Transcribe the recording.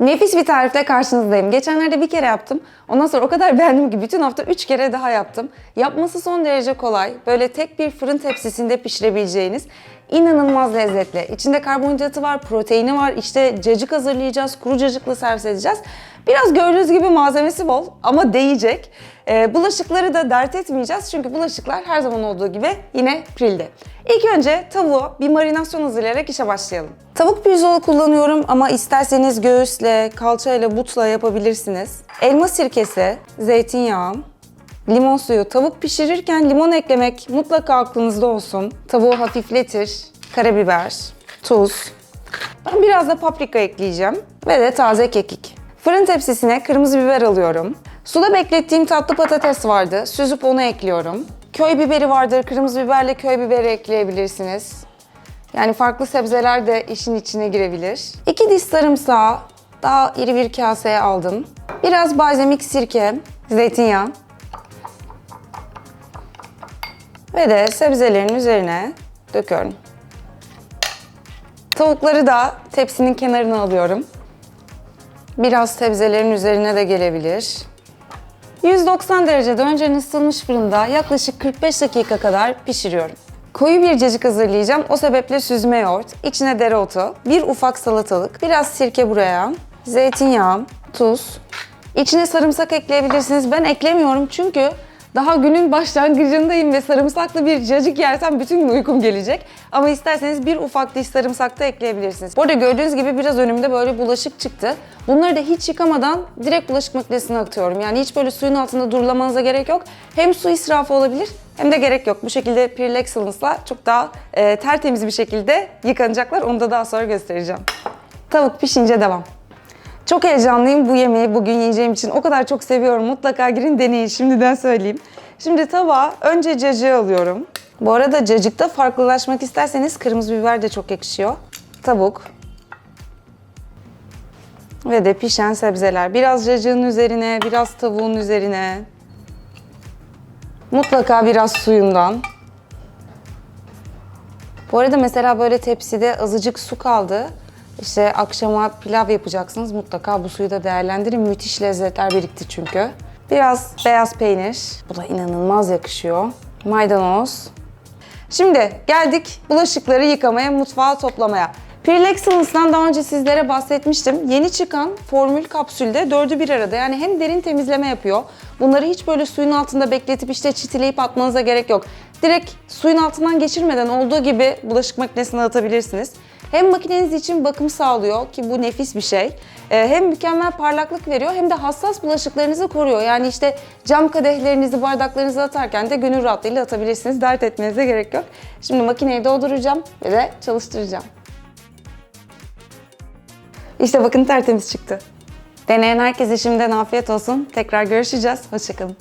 Nefis bir tarifle karşınızdayım. Geçenlerde bir kere yaptım. Ondan sonra o kadar beğendim ki bütün hafta 3 kere daha yaptım. Yapması son derece kolay. Böyle tek bir fırın tepsisinde pişirebileceğiniz inanılmaz lezzetli. İçinde karbonhidratı var, proteini var. İşte cacık hazırlayacağız, kuru cacıkla servis edeceğiz. Biraz gördüğünüz gibi malzemesi bol ama değecek. Ee, bulaşıkları da dert etmeyeceğiz çünkü bulaşıklar her zaman olduğu gibi yine prilde. İlk önce tavuğu bir marinasyon hazırlayarak işe başlayalım. Tavuk pirzolu kullanıyorum ama isterseniz göğüsle, kalçayla, butla yapabilirsiniz. Elma sirkesi, zeytinyağı, limon suyu. Tavuk pişirirken limon eklemek mutlaka aklınızda olsun. Tavuğu hafifletir. Karabiber, tuz. Ben biraz da paprika ekleyeceğim ve de taze kekik. Fırın tepsisine kırmızı biber alıyorum. Suda beklettiğim tatlı patates vardı. Süzüp onu ekliyorum. Köy biberi vardır. Kırmızı biberle köy biberi ekleyebilirsiniz. Yani farklı sebzeler de işin içine girebilir. İki diş sarımsağı daha iri bir kaseye aldım. Biraz balzamik sirke, zeytinyağı. Ve de sebzelerin üzerine döküyorum. Tavukları da tepsinin kenarına alıyorum. Biraz sebzelerin üzerine de gelebilir. 190 derecede önceden ısıtılmış fırında yaklaşık 45 dakika kadar pişiriyorum. Koyu bir cacık hazırlayacağım. O sebeple süzme yoğurt, içine dereotu, bir ufak salatalık, biraz sirke buraya, zeytinyağı, tuz. İçine sarımsak ekleyebilirsiniz. Ben eklemiyorum çünkü daha günün başlangıcındayım ve sarımsaklı bir cacık yersem bütün gün uykum gelecek. Ama isterseniz bir ufak diş sarımsak da ekleyebilirsiniz. Bu arada gördüğünüz gibi biraz önümde böyle bulaşık çıktı. Bunları da hiç yıkamadan direkt bulaşık makinesine atıyorum. Yani hiç böyle suyun altında durulamanıza gerek yok. Hem su israfı olabilir hem de gerek yok. Bu şekilde Pure Excellence'la çok daha e, tertemiz bir şekilde yıkanacaklar. Onu da daha sonra göstereceğim. Tavuk pişince devam. Çok heyecanlıyım bu yemeği bugün yiyeceğim için. O kadar çok seviyorum. Mutlaka girin deneyin şimdiden söyleyeyim. Şimdi tabağa önce cacığı alıyorum. Bu arada cacıkta farklılaşmak isterseniz kırmızı biber de çok yakışıyor. Tavuk. Ve de pişen sebzeler. Biraz cacığın üzerine, biraz tavuğun üzerine. Mutlaka biraz suyundan. Bu arada mesela böyle tepside azıcık su kaldı. İşte akşama pilav yapacaksınız mutlaka bu suyu da değerlendirin. Müthiş lezzetler birikti çünkü. Biraz beyaz peynir. Bu da inanılmaz yakışıyor. Maydanoz. Şimdi geldik bulaşıkları yıkamaya, mutfağı toplamaya. Pure Excellence'dan daha önce sizlere bahsetmiştim. Yeni çıkan formül kapsülde dördü bir arada. Yani hem derin temizleme yapıyor. Bunları hiç böyle suyun altında bekletip işte çitileyip atmanıza gerek yok. Direkt suyun altından geçirmeden olduğu gibi bulaşık makinesine atabilirsiniz. Hem makineniz için bakım sağlıyor ki bu nefis bir şey. Ee, Hem mükemmel parlaklık veriyor hem de hassas bulaşıklarınızı koruyor. Yani işte cam kadehlerinizi, bardaklarınızı atarken de gönül rahatlığıyla atabilirsiniz. Dert etmenize gerek yok. Şimdi makineyi dolduracağım ve de çalıştıracağım. İşte bakın tertemiz çıktı. Deneyen herkese şimdiden afiyet olsun. Tekrar görüşeceğiz. Hoşçakalın.